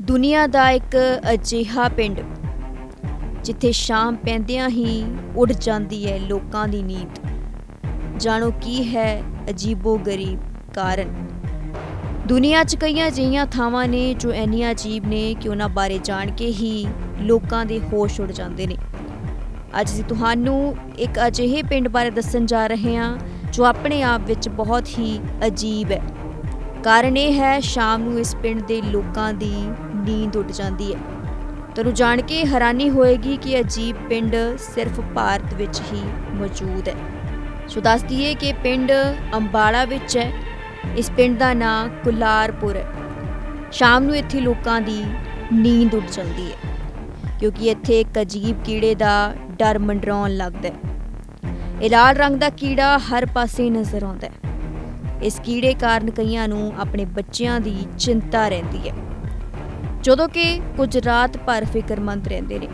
ਦੁਨੀਆ ਦਾ ਇੱਕ ਅਜਿਹਾ ਪਿੰਡ, ਜਿੱਥੇ ਸ਼ਾਮ ਪੈਂਦਿਆਂ ਹੀ ਉੱਡ ਜਾਂਦੀ ਹੈ ਲੋਕਾਂ ਦੀ ਨੀਂਦ। ਜਾਣੋ ਕੀ ਹੈ ਅਜੀਬੋ ਗਰੀਬ ਕਾਰਨ? ਦੁਨੀਆ 'ਚ ਕਈਆਂ ਅਜਿਹੀਆਂ ਥਾਵਾਂ ਨੇ ਜੋ ਇੰਨੀਆਂ ਅਜੀਬ ਨੇ ਕਿ ਉਹਨਾਂ ਬਾਰੇ ਜਾਣ ਕੇ ਹੀ ਲੋਕਾਂ ਦੇ ਹੋਸ਼ ਉੱਡ ਜਾਂਦੇ ਨੇ। ਅੱਜ ਅਸੀਂ ਤੁਹਾਨੂੰ ਇੱਕ ਅਜਿਹੇ ਪਿੰਡ ਬਾਰੇ ਦੱਸਣ ਜਾ ਰਹੇ ਹਾਂ, ਜੋ ਆਪਣੇ ਆਪ ਵਿੱਚ ਬਹੁਤ ਹੀ ਅਜੀਬ ਹੈ। ਕਾਰਨ ਇਹ ਹੈ, ਸ਼ਾਮ ਨੂੰ ਇਸ ਪਿੰਡ ਦੇ ਲੋਕਾਂ ਦੀ ਨੀਂਦ ਉੱਡ ਜਾਂਦੀ ਹੈ। ਤੁਹਾਨੂੰ ਜਾਣ ਕੇ ਹੈਰਾਨੀ ਹੋਏਗੀ ਕਿ ਅਜੀਬ ਪਿੰਡ ਸਿਰਫ ਭਾਰਤ ਵਿੱਚ ਹੀ ਮੌਜੂਦ ਹੈ। ਸੋ ਦੱਸ ਦਈਏ ਕਿ ਪਿੰਡ ਅੰਬਾਲਾ ਵਿੱਚ ਹੈ। ਇਸ ਪਿੰਡ ਦਾ ਨਾਂ ਕੁਲਾਰਪੁਰ ਹੈ। ਸ਼ਾਮ ਨੂੰ ਇੱਥੇ ਲੋਕਾਂ ਦੀ ਨੀਂਦ ਉੱਡ ਜਾਂਦੀ ਹੈ, ਕਿਉਂਕਿ ਇੱਥੇ ਇੱਕ ਅਜੀਬ ਕੀੜੇ ਦਾ ਡਰ ਮੰਡਰਾਉਣ ਲੱਗਦਾ ਹੈ। ਇਹ ਲਾਲ ਰੰਗ ਦਾ ਕੀੜਾ ਹਰ ਪਾਸੇ ਨਜ਼ਰ ਆਉਂਦਾ ਹੈ। ਇਸ ਕੀੜੇ ਕਾਰਨ ਕਈਆਂ ਨੂੰ ਆਪਣੇ ਬੱਚਿਆਂ ਦੀ ਚਿੰਤਾ ਰਹਿੰਦੀ ਹੈ। ਜਦੋਂ ਕਿ ਕੁਝ ਰਾਤ ਭਰ ਫਿਕਰਮੰਦ ਰਹਿੰਦੇ ਨੇ।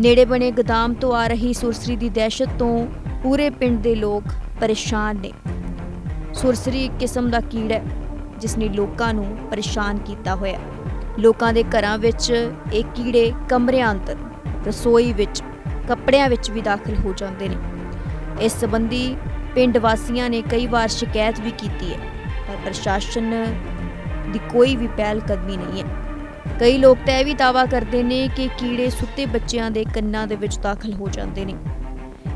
ਨੇੜੇ ਬਣੇ ਗਦਾਮ ਤੋਂ ਆ ਰਹੀ ਸੁਰਸਰੀ ਦੀ ਦਹਿਸ਼ਤ ਤੋਂ ਪੂਰੇ ਪਿੰਡ ਦੇ ਲੋਕ ਪਰੇਸ਼ਾਨ ਨੇ। ਸੁਰਸਰੀ ਇੱਕ ਕਿਸਮ ਦਾ ਕੀੜਾ ਹੈ ਜਿਸ ਨੇ ਲੋਕਾਂ ਨੂੰ ਪਰੇਸ਼ਾਨ ਕੀਤਾ ਹੋਇਆ ਲੋਕਾਂ ਦੇ ਘਰਾਂ ਵਿੱਚ ਇਹ ਕੀੜੇ ਕਮਰਿਆਂ ਅੰਦਰ, ਰਸੋਈ ਵਿੱਚ, ਕੱਪੜਿਆਂ ਵਿੱਚ ਵੀ ਦਾਖਲ ਹੋ ਜਾਂਦੇ ਨੇ। ਇਸ ਸੰਬੰਧੀ ਪਿੰਡ ਵਾਸੀਆਂ ਨੇ ਕਈ ਵਾਰ ਸ਼ਿਕਾਇਤ ਵੀ ਕੀਤੀ ਹੈ, ਪਰ ਪ੍ਰਸ਼ਾਸਨ ਦੀ ਕੋਈ ਵੀ ਪਹਿਲ ਕਦਮੀ ਨਹੀਂ ਹੈ। ਕਈ ਲੋਕ ਤਾਂ ਇਹ ਵੀ ਦਾਵਾ ਕਰਦੇ ਨੇ ਕਿ ਕੀੜੇ ਸੁੱਤੇ ਬੱਚਿਆਂ ਦੇ ਕੰਨਾਂ ਦੇ ਵਿੱਚ ਦਾਖਲ ਹੋ ਜਾਂਦੇ ਨੇ।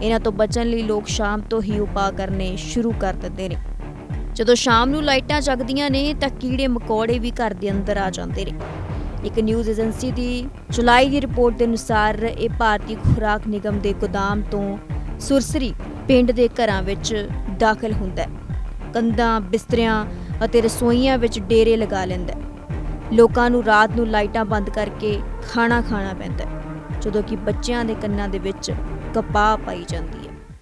ਇਹਨਾਂ ਤੋਂ ਬਚਣ ਲਈ ਲੋਕ ਸ਼ਾਮ ਤੋਂ ਹੀ ਉਪਾਅ ਕਰਨੇ ਸ਼ੁਰੂ ਕਰ ਦਿੰਦੇ ਨੇ। ਜਦੋਂ ਸ਼ਾਮ ਨੂੰ ਲਾਈਟਾਂ ਜਗਦੀਆਂ ਨੇ ਤਾਂ ਕੀੜੇ ਮਕੌੜੇ ਵੀ ਘਰ ਦੇ ਅੰਦਰ ਆ ਜਾਂਦੇ ਨੇ। ਇੱਕ ਨਿਊਜ਼ ਏਜੰਸੀ ਦੀ ਜੁਲਾਈ ਦੀ ਰਿਪੋਰਟ ਦੇ ਅਨੁਸਾਰ ਇਹ ਭਾਰਤੀ ਖੁਰਾਕ ਨਿਗਮ ਦੇ ਗੋਦਾਮ ਤੋਂ ਸੁਰਸਰੀ ਪਿੰਡ ਦੇ ਘਰਾਂ ਵਿੱਚ ਦਾਖਲ ਹੁੰਦਾ ਹੈ। ਕੰਧਾਂ, ਬਿਸਤਰਿਆਂ ਅਤੇ ਰਸੋਈਆਂ ਵਿੱਚ ਡੇਰੇ ਲਗਾ ਲੈਂਦਾ ਹੈ। ਲੋਕਾਂ ਨੂੰ ਰਾਤ ਨੂੰ ਲਾਈਟਾਂ ਬੰਦ ਕਰਕੇ ਖਾਣਾ ਖਾਣਾ ਪੈਂਦਾ ਹੈ, ਜਦੋਂ ਕਿ ਬੱਚਿਆਂ ਦੇ ਕੰਨਾਂ ਦੇ ਵਿੱਚ ਕਪਾਹ ਪਾਈ ਜਾਂਦੀ ਹੈ।